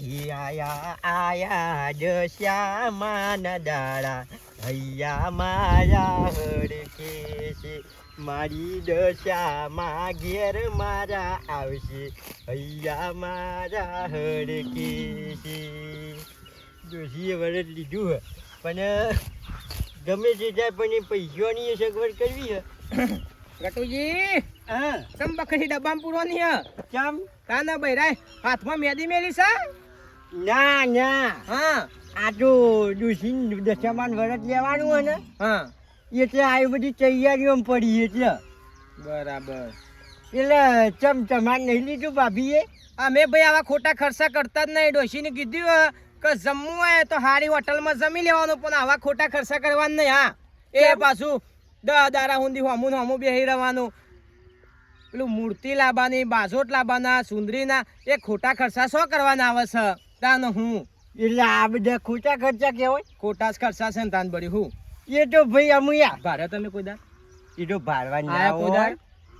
ઈ આયા આયા દશ્યામાના દાડા. હૈયા મારા હડકે છે. મારી દશામાં ઘેર મારા આવશે. હૈયા મારા હડકે છે. ડોશીએ વરદ લીધું હે. પણ ગમે તે જાય પણ એ પૈસાની સગવડ કરવી હે. રટુજી હા. ચમ બકરી ડબ્બામાં પૂરો નહીં. ચમ? કાના બૈરાય હાથમાં મેદી મેલી છે? ના ના. હા. આ તો ડોશી દશામાન વરત લેવાનું હોય ને? હા. એટલે આવી બધી તૈયારીઓમાં પડી એટલે. બરાબર. એટલે ચમ ચમાન નહીં લીધું ભાભીએ? અમે ભાઈ આવા ખોટા ખર્ચા કરતા જ નહીં. ડોશીને કીધું કે જમવું હોય તો હારી હોટલમાં જમી લેવાનું પણ આવા ખોટા ખર્ચા કરવાના નહીં હા. એ પાછું દસ દારા હુંદી હોમું હોમું બેહી રહેવાનું. પેલું મૂર્તિ લાવવાની બાજોટ લાવવાના સુંદરીના એ ખોટા ખર્ચા શું કરવાના આવે છે. તાન હું. એટલે આ બધા ખોટા ખર્ચા કહેવાય? ખોટા જ ખર્ચા છે ને તાન બળી હું. એ તો ભાઈ અમુયા ભારે તમે કોઈ દા એ તો ભારવા ના કોઈ દાડ?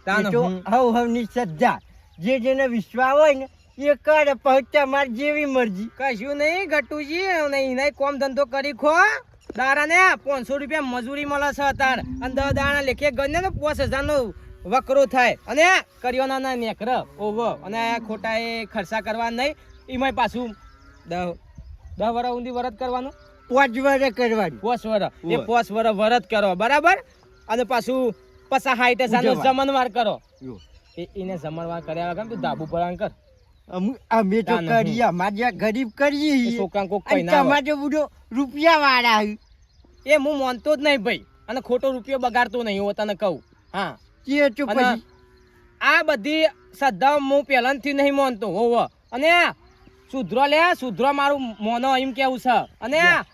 તાન તો હું. હવની શ્રદ્ધા. જે જેને વિશ્વાસ હોય ને એ કરે પછી માર જેવી મરજી. કશું નહીં ગટુજી નહીં નહીં કોમ ધંધો કરી ખો. દારા ને પાંચસો રૂપિયા મજૂરી મળે છે તાર અને દસ દાણા લેખે ગણને ને પાંચ હજાર નો વકરો થાય. અને કર્યો ના નેકર. ઓવો અને ખોટા એ ખર્ચા કરવા નહીં. એમાંય પાછું દસ વરસ ઊંધી વરત કરવાનું? પોચ વરે કરવાનું. પોસ વર એ. પોસ વર વરત કરો બરાબર? અને પાછું પસા હાઈટ ઉજવવા. જમણવાર કરો. એ એને જમનવાર કર્યા વગર તું ધાબુ પર કર. અમુ- તો. કરીએ અમારે ગરીબ કરીએ. છોકરા કોક પૈના તમારે બધો રૂપિયા વાળા એ હું માનતો જ નહીં ભાઈ. અને ખોટો રૂપિયો બગાડતો નહીં હું તને કહું. હા. કે આ બધી શ્રદ્ધા હું પહેલાથી નહીં માનતો હોવ. અને સુધરો લે સુધરો મારું મોનો એમ કેવું છે. અને આ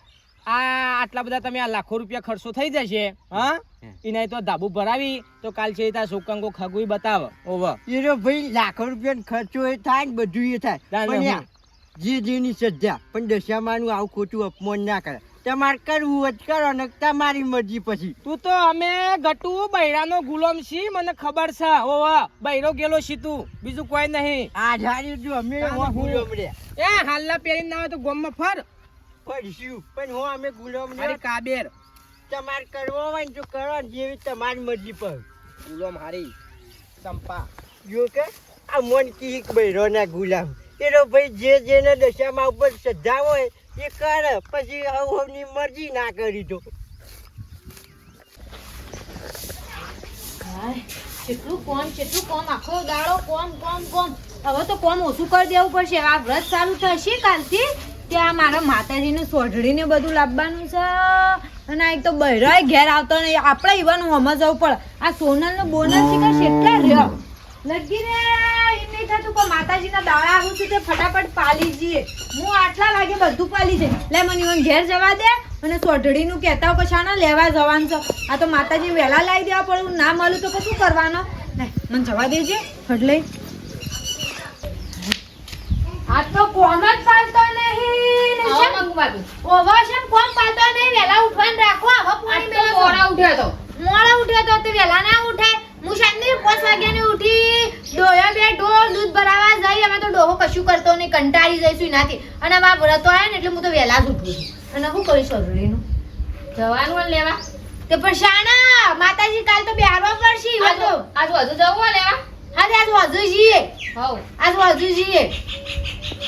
આટલા બધા તમે આ લાખો રૂપિયા ખર્ચો થઈ જશે હા? એને તો ધાબુ ભરાવી તો કાલ છે તા છોકરાંકો ખગવી બતાવ. ઓવ. એ તો ભાઈ લાખો રૂપિયા ખર્ચો એ થાય ને બધું એ થાય. જે જેની શ્રદ્ધા. પણ દશામાનું આવું ખોટું અપમાન ના કરે. તમારે કરવું જ કરો ને તમારી મરજી પછી. તું તો અમે ગટુ બૈરાનો ગુલામ છી મને ખબર છે. ઓવા બૈરો ગેલો છી તું. બીજું કોઈ નહીં. આ ધાર્યું જો અમે હું. ગુલામ એ હાલના પહેરીને ના હોય તો ગોમમાં ફર. ફરશું પણ હું અમે ગુલામ ને કાબેર. તમારે કરવો હોય તો કરો જેવી તમારી મરજી પર. ગુલામ હારી. ચંપા. જો કે આ મન કી બૈરો ના ગુલામ. એનો ભાઈ જે જેને દશામાં ઉપર શ્રદ્ધા હોય એ કરે, પછી હવ મરજી ના કરી દો. કેટલું કોમ કેટલું કોમ, આખો દાડો કોમ કોમ કોમ. હવે તો કોમ ઓછું કરી દેવું પડશે. આ વ્રત ચાલુ થશે કાલથી. આ મારા માતાજીને સોઢડીને બધું લાવવાનું છે. અને આ એક તો બહેરાય ઘેર આવતો નહીં. આપણે ઈવાનું હમણાં જવું પડે. આ સોનલનો બોનસ છે કે રહ્યો લગી રે. એમ નહીં થતું પણ માતાજીના દાડા આવું છું તે ફટાફટ પાલી જઈએ. હું આટલા વાગે બધું પાલી છે લે મને ઈવન ઘેર જવા દે અને સોઢડીનું કહેતા હોય પછી આના લેવા જવાનું છો. આ તો માતાજી વહેલા લાવી દેવા પણ હું ના મળું તો પછી શું કરવાનો? લે મને જવા દેજે ફટલે આ તો કોમ જ પાલતો નહીં ને છે? ઓવા શેમ કોમ પાલતો નહીં વહેલા ઉઠવાનું રાખો હવે પૂરી ઉઠ્યો તો. મોડા ઉઠ્યો તો તે વહેલા ના ઉઠાય હું શાંતિ પાંચ વાગ્યાની ઉઠી ડોલ દૂધ ભરાવા જાય અમે તો ડોહો કશું કરતો નહીં કંટાળી જઈશું એનાથી. અને આ વ્રતો આવ્યા ને એટલે હું તો વહેલા જ ઉઠું છું. અને શું કરીશ અરડીનું. જવાનું લેવા. તે પણ શાના માતાજી કાલ તો બેહારવા પડશે તો આજ વધુ જવું હોય લેવા? હા આજ વધુ જઈએ. હવ. આજ વધુ જઈએ.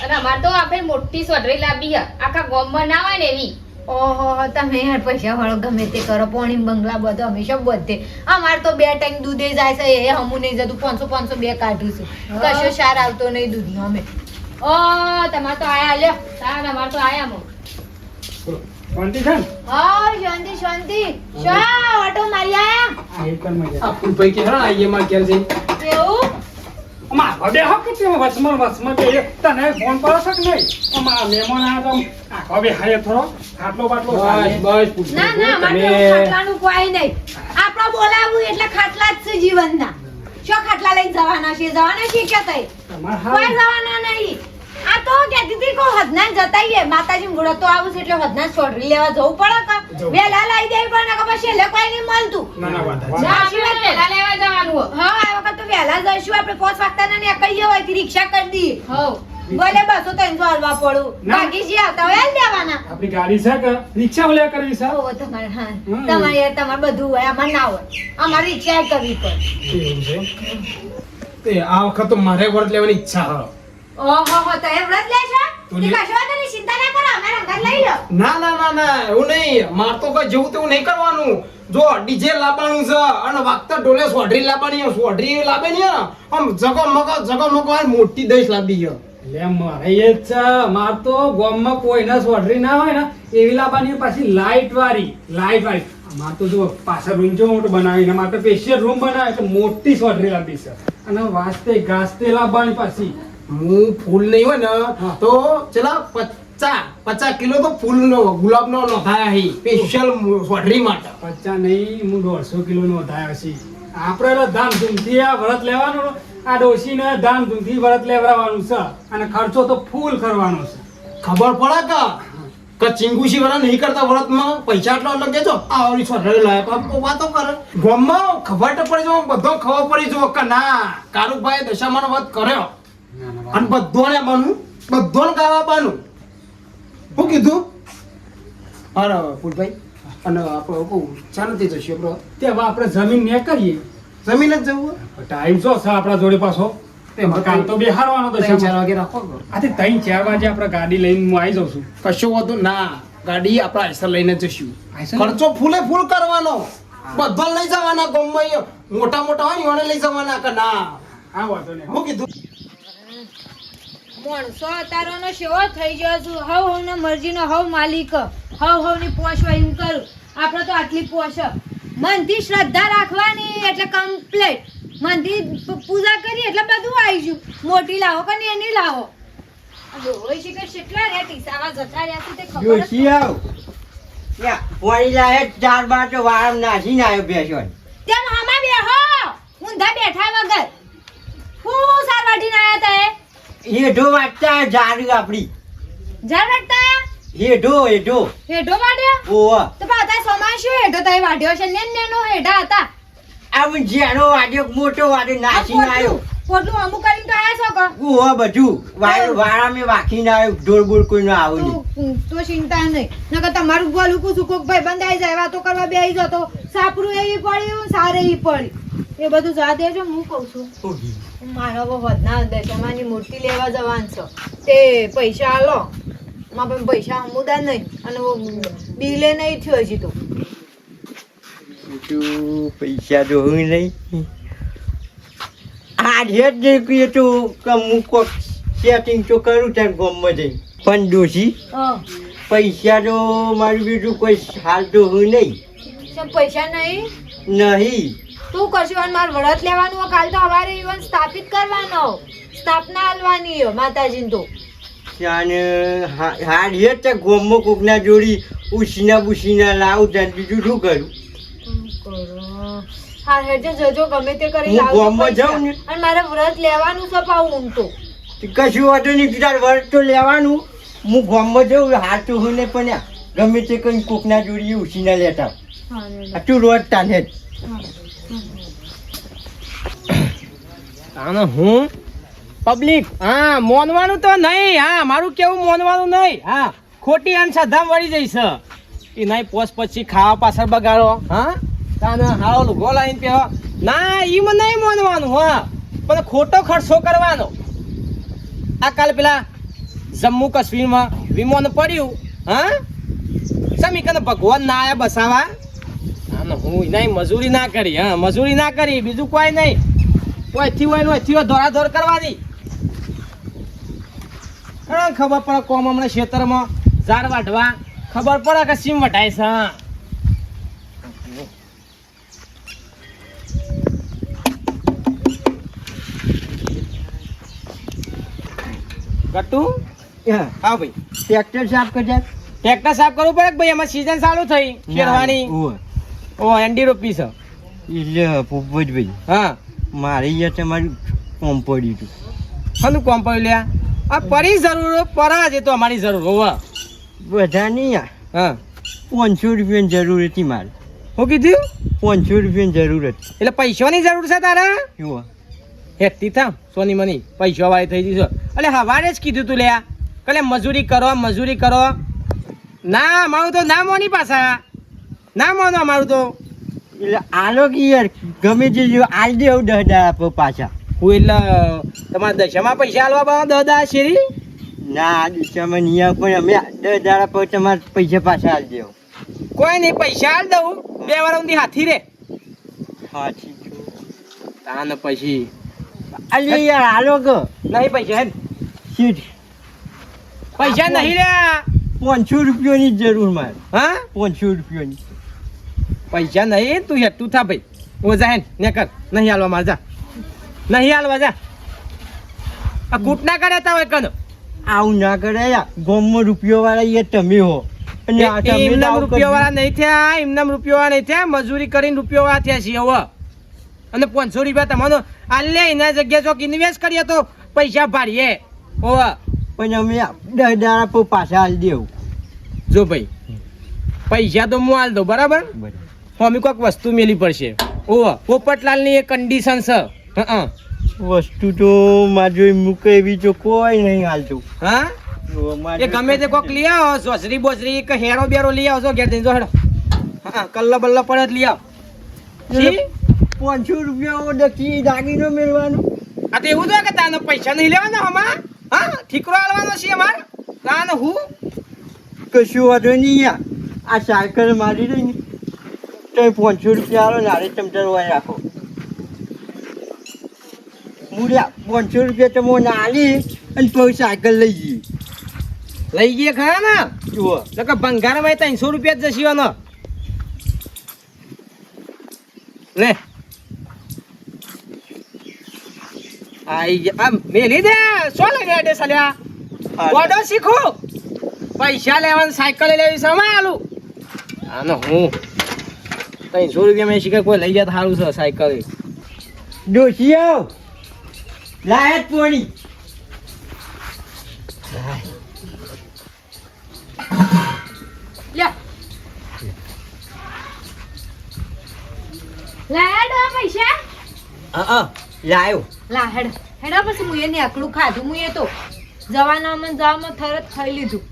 અને અમારે તો આપણે મોટી સોઢરી લાવી હે. આખા ગોમ ના હોય ને એવી. ઓહો તમે યાર પૈસા વાળો ગમે તે કરો પોણી બંગલા બધો હંમેશા બધે. અમારે તો બે ટાઈમ દૂધે જાય છે એ હમું નહીં જતું પાંચસો પાંચસો બે કાઢું છું. કશો સાર આવતો નહીં દૂધનો અમે. ઓ તમારે તો આયા લ્યો. સાર અમાર તો આયા મો. શાંતિ છે ને? હા શાંતિ શાંતિ. શા ઓટો મારી આયા? આ એકલમાં જાય. આ ફૂલભાઈ કે હેરા આઈએ માર ઘેર જઈ. એવું આમાં આખો બે હક છે વચમાં વચમાં બે તને ફોન કરો છો કે નહીં? આમાં મહેમાન આવ્યા તો આખો બે હાય થોડો ખાટલો બાટલો બસ બસ ના ના અમારે ખાટલાનું કોઈ નહીં. આપણો બોલાવું એટલે ખાટલા જ છે જીવનના. શું ખાટલા લઈને જવાના છે? જવાના છે કે તઈ તમારે કોઈ જવાના નહીં. આ તો કે દીદી કો હદના જતાઈએ માતાજી મુડો તો આવું છે એટલે હદના છોડરી લેવા જવું પડે કે? બે વેલા લાવી જાય પણ ને પછી કોઈ નહીં મળતું. ના ના વાત. પેલા લેવા જવાનું. હો આ વખત તો વેલા જઈશું આપણે પોચ વાગતા ને નીકળીએ હોય રિક્ષા કરી દઈએ. હવ. ભલે બસો ત્રણસો હાલવા પડું. બાકી જે આવતા હોય દેવાના. આપણી ગાડી છે કે? રિક્ષા ઓલે કરવી છે? ઓ તમારે હા. તમારે તમારે બધું હોય અમાર ના હોય. અમારે રિક્ષા કરવી પડે. તે આ વખત તો મારે વર્ત લેવાની ઈચ્છા હ ઓહો હો તો એમ વ્રત લે તો તે કશો તો ચિંતા ના કરો અમે રંગત લઈ લો. ના ના ના ના એવું નહીં. માર તો કોઈ જેવું તેવું નહીં કરવાનું. જો ડીજે લાવવાનું છે અને વાગતા ઢોલે સોઢરી લાવવાની છે. સોઢરી લાવે ને આમ જગો મગો જગો મગો આ મોટી દઈશ લાવી છે લે મારે એ જ છે. માર તો ગામમાં કોઈને સોઢરી ના હોય ને એવી લાવવાની પાછી લાઈટ વાળી લાઈટ વાળી. માર તો જો પાછળ રૂમ જો મોટો બનાવીને મારે તો સ્પેશિયલ રૂમ બનાવે તો મોટી સોઢરી લાવી છે. અને વાસ્તે ગાસ્તે લાવવાની પાછી. હું ફૂલ નહીં હોય ને તો ચલા પચાસ પચાસ કિલો તો ફૂલ નો ગુલાબ નો નોંધાયા હી સ્પેશિયલ સોઢરી માટે. પચાસ નહીં હું દોઢસો કિલો નો વધાયો છે આપણે ધામધૂમથી આ વ્રત લેવાનું આ ડોશીને ધામધૂમથી વ્રત લેવડાવવાનું છે. અને ખર્ચો તો ફૂલ કરવાનો છે. ખબર પડે કે? કે ચિંગુશી વાળા નહીં કરતા વ્રતમાં પૈસા એટલા અલગ દેજો આ ઓલી છોકરી તો વાતો કરે. ગામમાં ખબર તો પડી જો બધો ખબર પડી જો કે ના કારુભાઈ દશામાનો વ્રત કર્યો. અને બધોને બનવું બધોને ગાવા બાનું શું કીધું? અરે ફૂલભાઈ અને આપણે કહું જશે આપણો તે હવે આપણે જમીન ને કરીએ જમીન જ જવું ટાઈમ શું છે આપણા જોડે પાછો? કાલ તો બેહારવાનો તો ચાર વાગે રાખો આથી ત્રણ ચાર વાગે આપણે ગાડી લઈને હું આવી જાઉં છું. કશું વધુ ના ગાડી આપણા આઈસર લઈને જશું ખર્ચો ફૂલે ફૂલ કરવાનો. બધો લઈ જવાના ગામમાં મોટા મોટા હોય ને લઈ જવાના કે ના. વાંધો નહીં. હું કીધું માણસો અતારોનો શેવો થઈ ગયો છું હવ હવનો મરજીનો હવ માલિક. હવ હવની હોય એમ કરું. આપણે તો આટલી પોષ મનથી શ્રદ્ધા રાખવાની એટલે કમ્પ્લેટ મનથી પૂજા કરી એટલે બધું આવી ગયું. મોટી લાવો કે એની લાવો? હોય છે કે કેટલા રહ્યા ટીસાવા જતા રહ્યા છે તે ખબર જોશી આવ? યા પાણી લાવે ચાર બાર તો વારમ નાસીને આવ્યો બેસો તેમ હમા બેહો. ઊંધા બેઠા વગર. હું સાર વાટીને આવ્યા તા હેઢો વાંચતા જાડું આપડી. ઝાડ વાટતા? હેઢો હેઢો હેઢો વાટ્યો? ઓવા તો પાછા શું હેઢો તઈ વાડ્યો છે ને નેનો હેઢા હતા. આમ જેનો વાડ્યો મોટો વાડ્યો નાસી આવ્યો. પોટલું અમુક કરીને તો આયા છો કો? ઓવા બધું. વાળ વાળામાં ના આવ્યો ઢોર બોર કોઈનો આવું નહીં. તું ચિંતા નહીં. નકર તમારું ગોલું કુસું કોક ભાઈ બંધાઈ જાય વાતો કરવા બેહી જતો. સાપરું એવી પડ્યું સારે એ પડી. એ બધું જા દેજો હું કહું છું. મારો હવે વધના દશામાની મૂર્તિ લેવા જવાનું છો. તે પૈસા આલો. માં પણ પૈસા અમુદા નહીં અને બિલે નહીં થયો હજી તો. પૈસા તો હું નહીં. આજે જ કહીએ તો અમુક હું કોક સેટિંગ તો કરું ત્યાં ગામમાં જઈ પણ દોશી પૈસા તો મારું બીજું કોઈ હાલ તો હું નહીં. પૈસા નહીં? નહીં. તું કરશું અને મારે વ્રત લેવાનું. કાલ તો અમારે ઈવન સ્થાપિત કરવાનો. સ્થાપના હાલવાની માતાજીને તો. ત્યાં હાર હે તો ગામમાં કોકના જોડી ઉસીના બુસીના લાવ ત્યાં બીજું શું કરું? હા હેડજો જજો ગમે તે કરી લાવ ગોમો જાઉં ને. અને મારે વ્રત લેવાનું છે પાઉં ઊંઘ તો. કશું વાંધો નહીં તાર વ્રત તો લેવાનું. હું ગામમાં જાઉં તો હું ને પણ ગમે તે કઈ કોકના જોડી ઉસીના લેતા તું રોજ તાને જ. આને હું? પબ્લિક હા, મોનવાનું તો નહીં. હા, મારું કેવું મોનવાનું નહીં. હા, ખોટી અંધશ્રદ્ધા વળી જઈશ. એ નહીં પોસ પછી ખાવા પાછળ બગાડો. હા? તાને હારો લુગો લાવીને પહેરો ના ઈમ નહીં મોનવાનું, હા. પણ ખોટો ખર્ચો કરવાનો. આ કાલ પેલા જમ્મુ કાશ્મીરમાં વિમાન પડ્યું, હા? સમી કને ભગવાન ના આયા બસાવા? આને હું નહીં મજૂરી ના કરી હા મજૂરી ના કરી બીજું કોઈ નહીં. ઓયથી હોય ને ઓયથી હોય દોડાદોડ કરવાની. હા, ખબર પડે કોમ હમણાં ખેતરમાં ઝાડ વાઢવા? ખબર પડે કે સીમ વટાય છે હા. હા. ભાઈ. ટ્રેક્ટર સાફ કરજે. ટ્રેક્ટર સાફ કરવું પડે કે ભાઈ એમાં સીઝન ચાલુ થઈ શેરવાની ઓ એન્ડી રોપી છે એટલે પોપટભાઈ હા. મારે અહીંયા તમારું કોમ પડ્યું હતું. શાનું કોમ પડ્યું લ્યા? આ પરી જરૂર પરા જે તો અમારી જરૂર હોવા. બધાની હા. પાંચસો રૂપિયાની જરૂર હતી મારે. હું કીધું? પાંચસો રૂપિયાની જરૂર હતી. એટલે પૈસાની જરૂર છે તારા? જુઓ હેતી થા સોની મની. પૈસા વાળી થઈ જશે એટલે હવારે જ કીધું તું લ્યા. કલે મજૂરી કરો મજૂરી કરો. ના મારું તો ના મોની પાછા. ના મોનો અમારું તો. એટલે આલો યાર ગમે તે જો આલ દે એવું દસ દાડા પર પાછા. હું એટલે તમારા દશામાં પૈસા આલવા બાવા દહદા શેરી? ના આ દિશામાં નહીં આવે પણ અમે દસ દાડા પર તમારે પૈસા પાછા આલ દેવ. કોઈ નહીં પૈસા આલ દઉં. બે વાર ઊંધી હાથી રે. હા ઠીક છે. તાન પછી. અલી યાર આલો કે. નહીં પૈસા હેડ શીટ પૈસા નહીં રે પાંચસો રૂપિયાની જરૂર મારે. હા? પાંચસો રૂપિયાની. પૈસા નહીં તું હેઠું થા ભાઈ. ઓજા હેન ને કર. નહીં હાલવા માર જા. નહીં હાલવા જા. આ કૂટ ના કરે તા હોય કનો આવું ના કરે યાર. ગામમાં રૂપિયો વાળા એ તમે હો એમના રૂપિયો વાળા નહીં થયા એમના રૂપિયો વાળા નહીં થયા. મજૂરી કરીને રૂપિયો વાળા થયા છીએ હવે અને પાંચસો રૂપિયા તમારો. આલે એના જગ્યા ચોક ઇન્વેસ્ટ કરીએ તો પૈસા ભાડીએ ઓવા પણ અમે દસ દાડા પાછા હાલ દેવું. જો ભાઈ પૈસા તો હું આલ દઉં બરાબર. અમે કોઈક વસ્તુ મેલી પડશે. ઓવા પોપટલાલની એ કન્ડિશન છે. હા વસ્તુ તો માર જોઈ મૂકે એવી જો કોઈ નહીં હાલતું. હા? એ ગમે તે કોક લઈ આવો સોસરી બોસરી કે હેરો બેરો લઈ આવશો ઘેર જઈને જો હેડો. હા કલ્લો બલ્લો પડે જ લઈ આવ? પાંચસો રૂપિયા ડકી દાગીનો મેળવાનો. આ તો એવું તો કે તાનો પૈસા નહીં લેવાના હમણાં હા? ઠીકરો આલવાનો છે અમાર? તાનો હું? કશું વાંધો નહીં આ સાયકલ મારી રહી તો પાંચસો રૂપિયા આલો ને હારે ચમચા વાય રાખો. મૂળ્યા પાંચસો રૂપિયા તમે નાલી અને પછી સાયકલ લઈ જઈએ લઈ ગયા ખરા ને? જુઓ કે ભંગારમાં ત્રણસો રૂપિયા જ જશે એનો લે. આઈ ગયા. આમ મેલી દે. શું લઈ રહ્યા સાલ્યા. ગોડો શીખો. પૈસા લેવાની સાયકલ લેવી સમય આલું? આનો હું ત્રણસો રૂપિયા મેં શીખે કોઈ લઈ જાય સારું છે સાયકલ ડોસી આવ લાયત પોણી. લાયડ પૈસા? હા લાયો. લા હેડ. હેડા પછી મુએ ને આકડું ખાધું. મુએ તો જવાનામાં મન જવામાં થરત ખાઈ લીધું.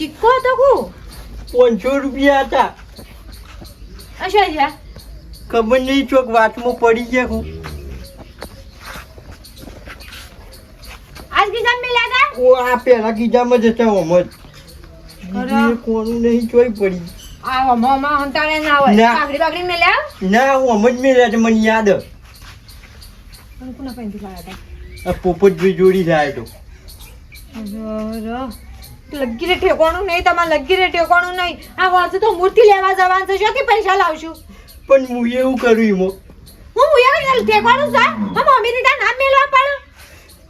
સિક્કો હતો કુ પાંચસો રૂપિયા હતા. અચ્છા અચ્છા. ખબર નહીં ચોક વાતમાં પડી ગયા હું. આજ કિસાન મેલા હતા? ઓ આ પેલા કીધામાં જ હતા ઓમ જ. કોનું નહીં ચોઈ પડી. આ હંતાણે ના હોય. કાકડી બાકડી મેલ્યા? ના ઓમ જ છે મને યાદ. કોના પૈસા હતા? પોપટ જોડી થાય તો. લગી રે ઠેકોણું નહીં તમારે લગી રે ઠેકોણું નહીં. આ વર્ષે તો મૂર્તિ લેવા જવાનું છે શોથી પૈસા લાવશું? પણ હું એવું કર્યું એમાં. હું એવું ઠેકોણું છે. હમ મમ્મી ની નામ મેલવા પડે.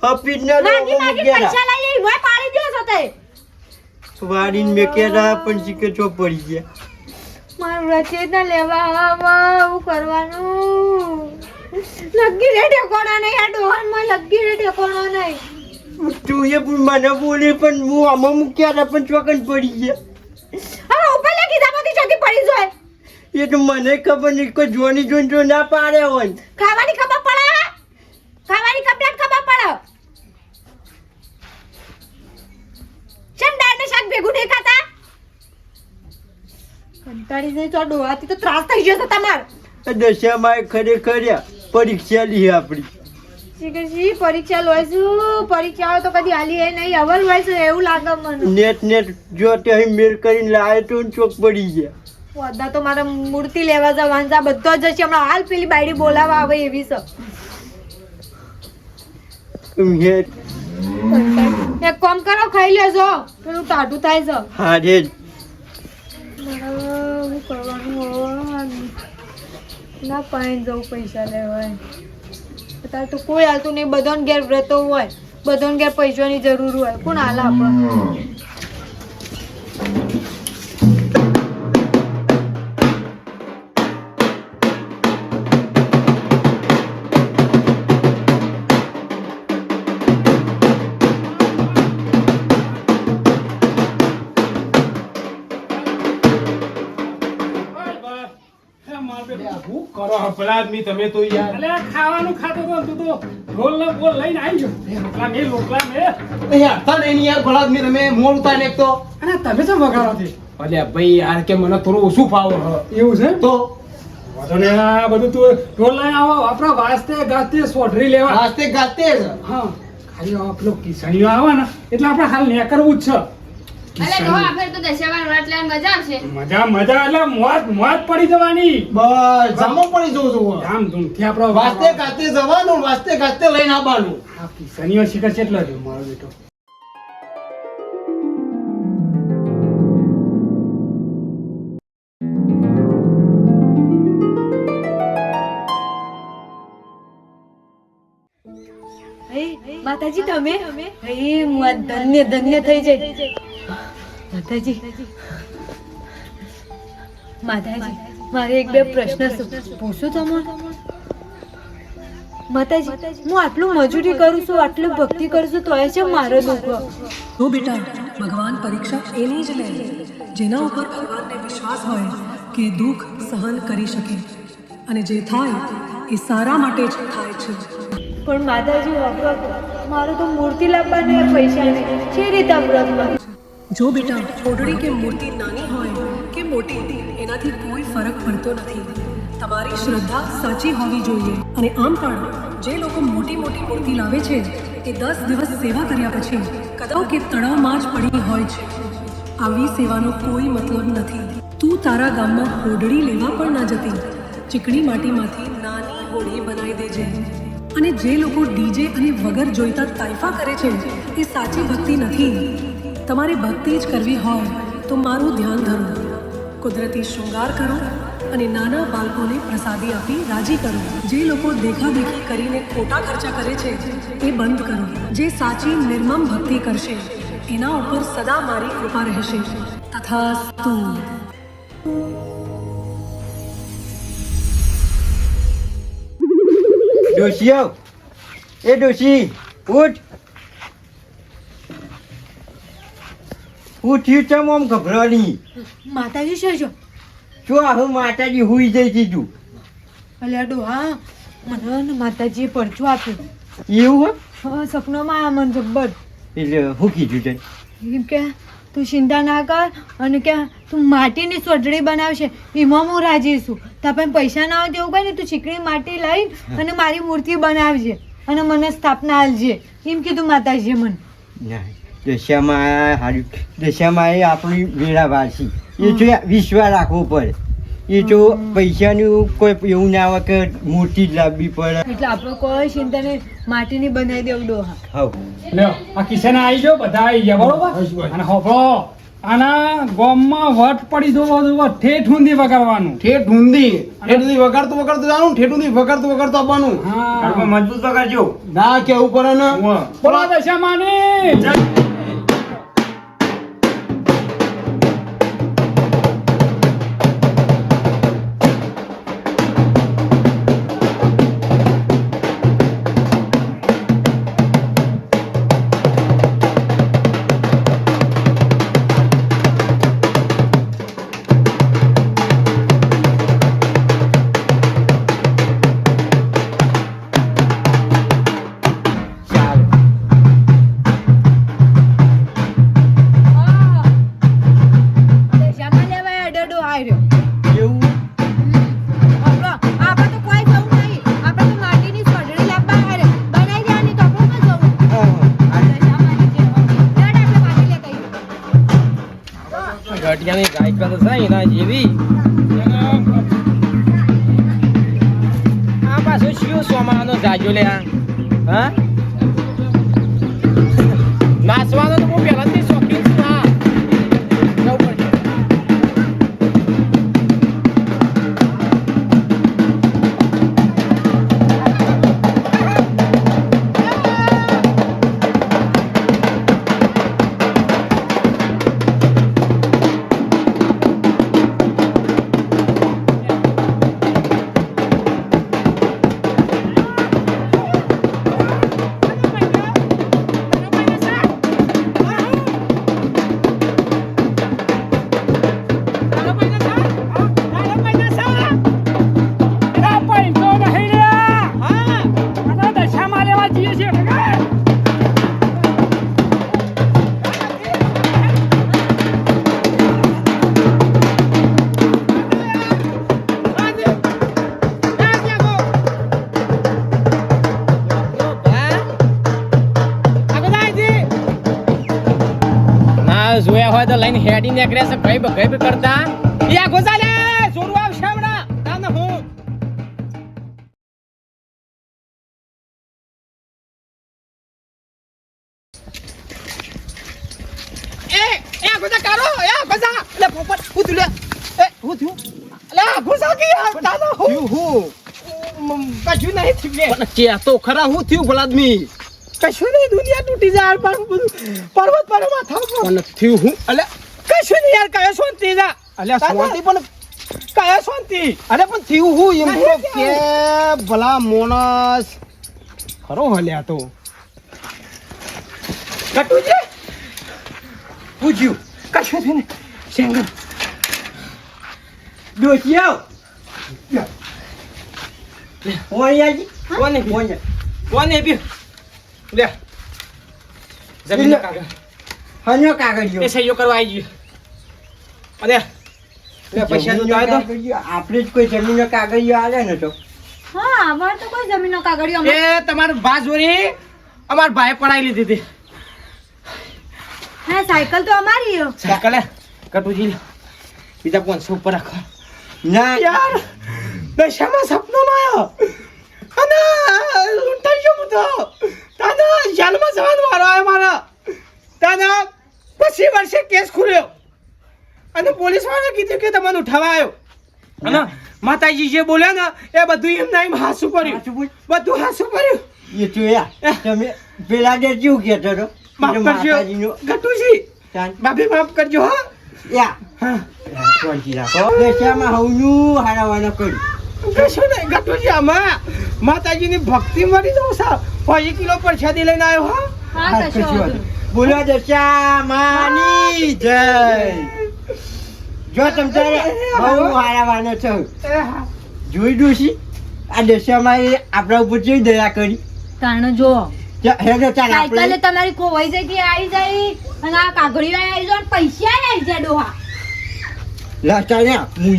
હપીજ ના માગી માગી પૈસા લઈ એ મોય પાડી દો છો તે. મે મેકેલા પણ જીકે ચો પડી ગયા. મારું રચે ના લેવા આવા હું કરવાનું. લગી રે ઠેકોણા નહીં આ ડોહનમાં લગી રે ઠેકોણા નહીં. તું એ મને બોલી પણ હું આમાં મૂક્યા હતા પણ ચોકન પડી ગયા. હવે ઉપર લે કીધા બધી ચોકી પડી જોય. એ તો મને ખબર નહીં કોઈ જોની જોન જો ના પાડે હોય. ખાવાની ખબર પડે ખાવાની કપડાં ખબર પડે. ચમ દાળ શાક ભેગું નહીં ખાતા? કંટાળી જઈ તો ડોહાથી તો ત્રાસ થઈ જશે તમાર. દશામાં ખરેખર પરીક્ષા લી આપણી. શીખી પરીક્ષા લોઈશું પરીક્ષાઓ તો કદી હાલી એ નહીં. અવલ એવું લાગે મને. નેટ નેટ જો ત્યાં મેર કરીને લાવે તો ચોક પડી ગયા. બધા તો મારે મૂર્તિ લેવા જવાનું છે. બધો જ છે હમણાં હાલ પેલી બાયડી બોલાવા આવે એવી છે. હે. એક કામ કરો ખાઈ લેજો. પેલું ટાઢું થાય છે. જ કરવાનું? ના પાણી જવું પૈસા લેવાય. અત્યારે તો કોઈ હાલતું નહીં. બધાને ઘેર વ્રતો હોય. બધાને ઘેર પૈસાની જરૂર હોય. કોણ આલા આપણે આદમી તમે તો યાર અલે ખાવાનું ખાતો તો તું તો ઢોલ ને બોલ લઈને આવી ગયો. એ લોકલા મે લોકલા મે. યાર તને એની યાર ભલા આદમી તમે મોડ ઉતાર એક તો. અને તમે તો વગાડો છે અલ્યા ભાઈ યાર કે મને થોડું ઓછું ફાવો હ. એવું છે? તો? વાંધો નહીં, આ બધું તું ઢોલ લઈને આવો આપણા વાસ્તે ગાતે સોઢરી લેવા. ગાતે ગાતે જ. હા ખાલી પેલો કિસણીઓ આવે ને એટલે આપણે હાલ ને કરવું જ છે. મજા મજા મજા એટલે મોત મોત પડી જવાની. બસ જામો પડી જવું છું ધામ ધૂમથી આપણો વાસ્તે ગાતે જવાનું વાસ્તે ગાતે લઈને આવવાનું. આ કિસણીઓ શિખર કેટલો છે? મારો બેટો. માતાજી તમે? ધન્ય ધન્ય થઈ જાય માતાજી. માતાજી મારે એક બે પ્રશ્ન. પૂછું તમને માતાજી હું આટલું મજૂરી કરું છું આટલું ભક્તિ કરું છું તોય છે મારો દુઃખ. તો બેટા ભગવાન પરીક્ષા એની જ લે. જેના ઉપર ભગવાનને વિશ્વાસ હોય કે દુઃખ સહન કરી શકે. અને જે થાય એ સારા માટે જ થાય છે. પણ માતાજી મારો મારે તો મૂર્તિ લાવવાને પૈસા છે. રીતા વ્રતમાં. જો બેટા ઓઢણી કે મૂર્તિ નાની હોય કે મોટી, એનાથી કોઈ ફરક પડતો નથી. તમારી શ્રદ્ધા સાચી હોવી જોઈએ. અને આમ પણ, જે લોકો મોટી મોટી મૂર્તિ લાવે છે, એ દસ દિવસ સેવા કર્યા પછી, કદાચ કે તળાવમાં જ પડી હોય છે. આવી સેવાનો કોઈ મતલબ નથી. તું તારા ગામમાં હોડડી લેવા પણ ના જતી. ચીકણી માટીમાંથી નાની હોડી બનાવી દેજે. અને જે લોકો ડીજે અને વગર જોઈતા તાઇફા કરે છે, એ સાચી ભક્તિ નથી. તમારે ભક્તિ જ કરવી હોય, તો મારું ધ્યાન ધરો. કુદરતી શૃંગાર કરો અને નાના બાળકોને પ્રસાદી આપી રાજી કરો. જે લોકો દેખાદેખી કરીને ખોટા ખર્ચા કરે છે, એ બંધ કરો. જે સાચી નિર્મમ ભક્તિ કરશે, એના ઉપર સદા મારી કૃપા રહેશે. તથાસ્તુ ડોશીઓ એ ડોશી, ઉઠ. ઉઠ્યું ચમ આમ ગભરાની માતાજી છે? જો આ હું માતાજી હુઈ જઈ દીધું. અલ્યા ડોહા મને માતાજીએ પરચું આપ્યું. એવું સપનોમાં હા સપનામાં આ મને જબ્બર. એટલે હું કીધું તને એમ કે તું ચિંતા ના કર અને કે તું માટીની સોજડી બનાવશે. એમાં હું રાજી છું. તાર પાસે પૈસા ના હોય તેવું કઈ ને તું ચીકણી માટી લઈ અને મારી મૂર્તિ બનાવજે અને મને સ્થાપના આલજે એમ કીધું માતાજીએ મને. દશામાં હારું દશામાં એ આપણી વેળા એ જો વિશ્વાસ રાખવો પડે. એ જો પૈસાનું કોઈ એવું ના આવે કે મૂર્તિ જ લાવવી પડે. એટલે આપણે કોઈ ચિંતા નહીં માટીની બનાવી દેવું ડોહા. હા લ્યો આ કિશન આવી જો બધા આવી ગયા બરોબર? અને હોભળો આના ગોમમાં વટ પડી જવો જવો ઠેઠ ઊંધી વગાડવાનું. ઠેઠ ઊંધી. ઠેઠ ઊંધી વગાડતું વગાડતું જવાનું ઠેઠ ઊંધી વગાડતું વગાડતું આવવાનું હા. મજબૂત વગાડજો. ના કેવું પડે ને? બોલા દશામાની. ચાલો હોય તો લઈને હેડી નીકળે છે ગઈબ ગઈબ કરતા. યા ગોઝાલે જોરું આવશે હમણાં તાને હું? એ એ ગોઝા કારો એ ગોઝા. લે પોપટ હું તું લે. એ હું થયું? લે ગોઝા કે તાને હું? હું? કશું નહીં થયું લે. તો ખરા હું થયું ભલાદમી? કશું નહીં તૂટી જાય પણ બધું પર્વત પર માથા પણ થયું હું. અલે કશું નહીં યાર કયો શાંતિ જા. અલે શાંતિ પણ કયો શાંતિ? અરે પણ થયું હું એમ બોલો કે ભલા મોણસ ખરો હલ્યા તો. કટુજી? પૂજ્યું. કશું થયું ને? શેંગર ડોશી આવ ઓણિયાજી કોને ઓણિયા કોને બી લે. જમીન કાગળ. હન્યો કાગળિયો એ સહીઓ કરવા આવી ગયો. અરે પૈસા તો. આપણે જ કોઈ જમીનનો કાગળિયો આલે ને તો. હા અમારે તો કોઈ જમીનનો કાગળિયો એ તમારું બાજોરી અમાર ભાઈ પડાઈ લીધી હતી. હા સાયકલ તો અમારી હે. સાયકલ હે? કટુજી. બીજા પાંચસો ઉપર રાખો. ના. યાર દશામાં સપનો માયો અને લૂંટાઈ ગયો હું તો. તાના જેલમાં જવાનો વારો આવ્યો મારા. દાદા પછી વર્ષે કેસ ખુલ્યો. અને પોલીસવાળા કીધું કે તમને ઉઠાવા આવ્યો. અને? માતાજી જે બોલ્યા ને એ બધું એમ ના એમ હાસું કર્યું. બધું હાસું કર્યું એ જોયા તમે પેલા દે જીવ કહેતો હતો. માફ કરજો ગટુજી. બાપી માફ કરજો હા. યા. હા. રાખો દશામાં હવનું હારાવાનું કર્યું કશું નહીં ગટુજી આમાં? માતાજીની ભક્તિ મળી જાઉં સાહેબ. પાંચ કિલો પ્રસાદી લઈને આવ્યો હા? હા હા, કશો કશી વાત. વાંધો નહીં. બોલો દશા માની જય. જો તમ તારે બહુ હારાવાનો છો. જોઈ ડોશી આ દશામાં આપણા ઉપર જોઈ દયા કરી. તાણ જો. સાયકલે તમારી ખોવાઈ જાય કે આવી જાય? અને આ કાગળિયો આવી જાય પૈસા આવી જાય ડોહા. લાસ્ટા હું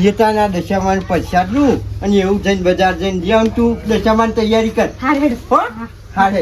દશામાન દશામાં અને એવું થઈને બજાર જઈને જ્યાં તું દશામાં તૈયારી કર. હા હો? હારે